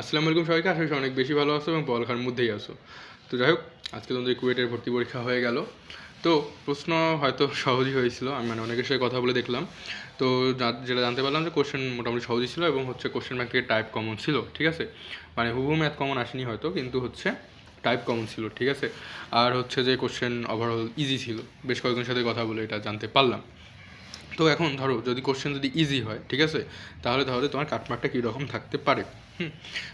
আসসালামু আলাইকুম সবাইকে, আশা করি অনেক বেশি ভালো আছো এবং পড়ালেখার মধ্যেই আছো। তো যাই হোক, আজকে তোমাদের কুয়েটের ভর্তি পরীক্ষা হয়ে গেল। তো প্রশ্ন হয়তো সহজই হয়েছিল, আমি মানে অনেকের সাথে কথা বলে দেখলাম। তো যেটা জানতে পারলাম যে কোশ্চেন মোটামুটি সহজই ছিল এবং হচ্ছে কোশ্চেন ব্যাংক টাইপ কমন ছিল, ঠিক আছে? মানে হুবহু ম্যাথ কমন আসেনি হয়তো, কিন্তু হচ্ছে টাইপ কমন ছিল, ঠিক আছে? আর হচ্ছে যে কোশ্চেন ওভারঅল ইজি ছিল, বেশ কয়েকজনের সাথে কথা বলে এটা জানতে পারলাম। তো এখন ধরো যদি কোশ্চেন যদি ইজি হয়, ঠিক আছে? তাহলে ধরো তোমার কাটমার্কটা কীরকম থাকতে পারে, হুম?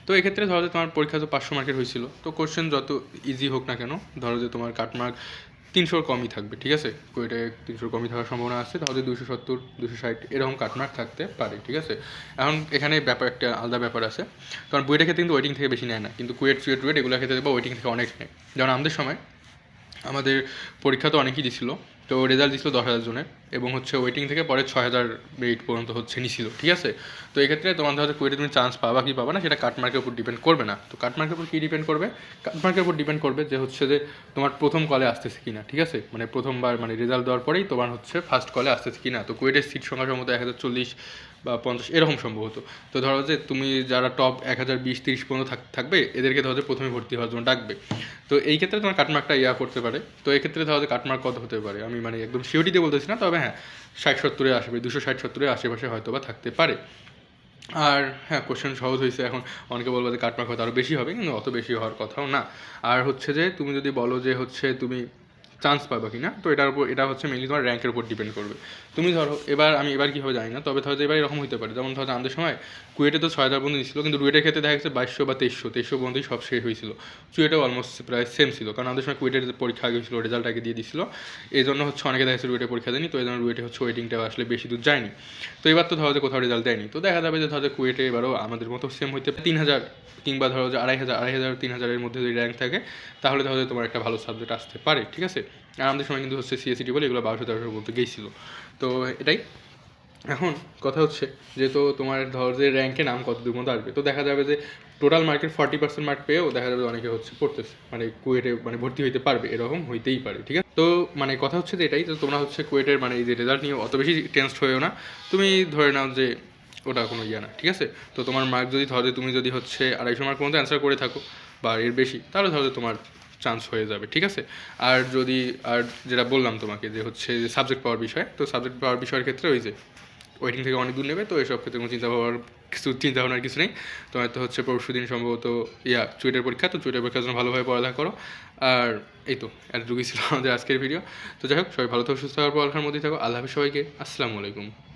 তো এক্ষেত্রে ধরো যে তোমার পরীক্ষা তো পাঁচশো মার্কের হয়েছিল, তো কোশ্চেন যত ইজি হোক না কেন, ধরো যে তোমার কাটমার্ক তিনশোর কমই থাকবে, ঠিক আছে? কোয়েটে তিনশোর কমই থাকার সম্ভাবনা আছে তাহলে দুশো সত্তর দুশো ষাট, এরকম কাটমার্ক থাকতে পারে, ঠিক আছে? এখন এখানে ব্যাপার একটা আলাদা ব্যাপার আছে কারণ বুয়েটের ক্ষেত্রে কিন্তু ওয়েটিং থেকে বেশি নেয় না, কিন্তু কুয়েট সুয়েট টুয়েট এগুলোর ক্ষেত্রে দেখব ওয়েটিং থেকে অনেক নেয়। যেমন আমাদের সময়, আমাদের পরীক্ষা তো অনেকই দিছিল তো রেজাল্ট দিছিল দশ হাজার জনের এবং হচ্ছে ওয়েটিং থেকে পরে ছয় হাজার বেড পর্যন্ত হচ্ছে নিছিল, ঠিক আছে? তো এক্ষেত্রে তোমাদের হয়তো কুয়েটে তুমি চান্স পাবা কি পাবা না, সেটা কাটমার্কের উপর ডিপেন্ড করবে না। তো কাটমার্কের উপর কী ডিপেন্ড করবে? কাটমার্কের উপর ডিপেন্ড করবে যে হচ্ছে যে তোমার প্রথম কলে আসতেছে কিনা, ঠিক আছে? মানে প্রথমবার মানে রেজাল্ট দেওয়ার পরেই তোমার হচ্ছে ফার্স্ট কলে আসতেছে কিনা। তো কুয়েটের সিট সংখ্যা সম্ভবত এক হাজার চল্লিশ বা পঞ্চাশ, এরকম সম্ভবত তো ধরো যে তুমি যারা টপ এক হাজার, বিশ, তিরিশ পর্যন্ত থাক- থাকবে, এদেরকে ধরো যে প্রথমে ভর্তি হওয়ার জন্য ডাকবে। তো এই ক্ষেত্রে তোমার কাটমার্কটা ইয়া করতে পারে। তো এই ক্ষেত্রে ধরো যে কাটমার্ক কত হতে পারে? আমি মানে একদম সিওরিতে বলতেছি না, তবে হ্যাঁ ষাট সত্তরের আসবে, দুশো, ষাট সত্তরের আশেপাশে হয়তো বা থাকতে পারে। আর হ্যাঁ কোশ্চেন সহজ হয়েছে এখন, অনেকে বলব যে কাটমার্ক হয়তো আরও বেশি হবে, কিন্তু অত বেশি হওয়ার কথাও না। আর হচ্ছে যে তুমি যদি বলো যে হচ্ছে তুমি চান্স পাবা কি না তো এটার উপর এটা হচ্ছে মেনলি তোমার র্যাঙ্কের উপর ডিপেন্ড করবে। তুমি ধরো, এবার আমি এবার কীভাবে জানি না, তবে ধরো এবার এরকম হতে পারে। যেমন ধরো আমাদের সময় কুয়েটে তো ছয় হাজার পর্যন্ত ছিল কিন্তু রুয়েটের ক্ষেত্রে দেখা গেছে বাইশশো বা তেইশশো। তেইশশো পর্যন্তই সব শেষ হয়েছিল। চুয়েটেও অলমোস্ট প্রায় সেম ছিল। কারণ আমাদের সময় কুয়েটের পরীক্ষা আগে ছিল রেজাল্ট আগে দিয়ে দিছিল। এই জন্য হচ্ছে অনেকে দেখা যাচ্ছে রুয়েটে পরীক্ষা দেয়নি, তো এই জন্য রুয়েটে হচ্ছে ওয়েটিংটা আসলে বেশি দূর যায়নি। তো এবার তো ধরো যে কোথাও রেজাল্ট দেয়নি। তো দেখা যাবে যে ধরো কুয়েটে এবারও আমাদের মতো সেম হইতে তিন হাজার কিংবা ধরো যে আড়াই হাজার আড়াই হাজার, তিন হাজারের মধ্যে যদি র্যাঙ্ক থাকে, তাহলে ধরো তোমার একটা ভালো সাবজেক্ট আসতে পারে, ঠিক আছে? আর আমাদের সময় কিন্তু হচ্ছে সিএসিটি বলে এগুলো বারোশো, তেরোশো বলতে গেছিল। তো এটাই। এখন কথা হচ্ছে যে, তো তোমার ধর যে র্যাঙ্কে নাম কত দূর মতো আসবে? তো দেখা যাবে যে total market forty percent mark পেয়েও দেখা যাবে অনেকে হচ্ছে পড়তেছে। মানে কুয়েটে মানে ভর্তি হইতে পারবে, এরকম হইতেই পারে, ঠিক আছে? তো মানে কথা হচ্ছে যে এটাই, তো তোমরা হচ্ছে কুয়েটের মানে এই যে রেজাল্ট নিয়ে অত বেশি টেন্সড হয়েও না। তুমি ধরে নাও যে ওটা কোনো ইয়ে না, ঠিক আছে? তো তোমার মার্ক যদি ধরো তুমি যদি হচ্ছে আড়াইশো মার্ক পর্যন্ত অ্যান্সার করে থাকো, বা এর বেশি, তাহলে ধরো তোমার চান্স হয়ে যাবে, ঠিক আছে? আর যদি, আর যেটা বললাম তোমাকে যে হচ্ছে যে সাবজেক্ট পাওয়ার বিষয়, তো সাবজেক্ট পাওয়ার বিষয়ের ক্ষেত্রে ওই যে ওয়েটিং থেকে অনেক দূর নেবে, তো এসব ক্ষেত্রে কোনো চিন্তা ভাবনার কিছু চিন্তা ভাবনার কিছু নেই। তোমার তো হচ্ছে পরশু দিন সম্ভবত, ইয়া চুয়েটের পরীক্ষা, তো চুয়েটের পরীক্ষার জন্য ভালোভাবে পড়ালেখা করো। আর এই তো, এতটুকুই ছিল আমাদের আজকের ভিডিও তো যাই হোক, সবাই ভালো থাকো, সুস্থ হওয়ার পড়ালেখার মধ্যেই থাকো। আল্লাহ হাফিজ সবাইকে। আসসালামু আলাইকুম।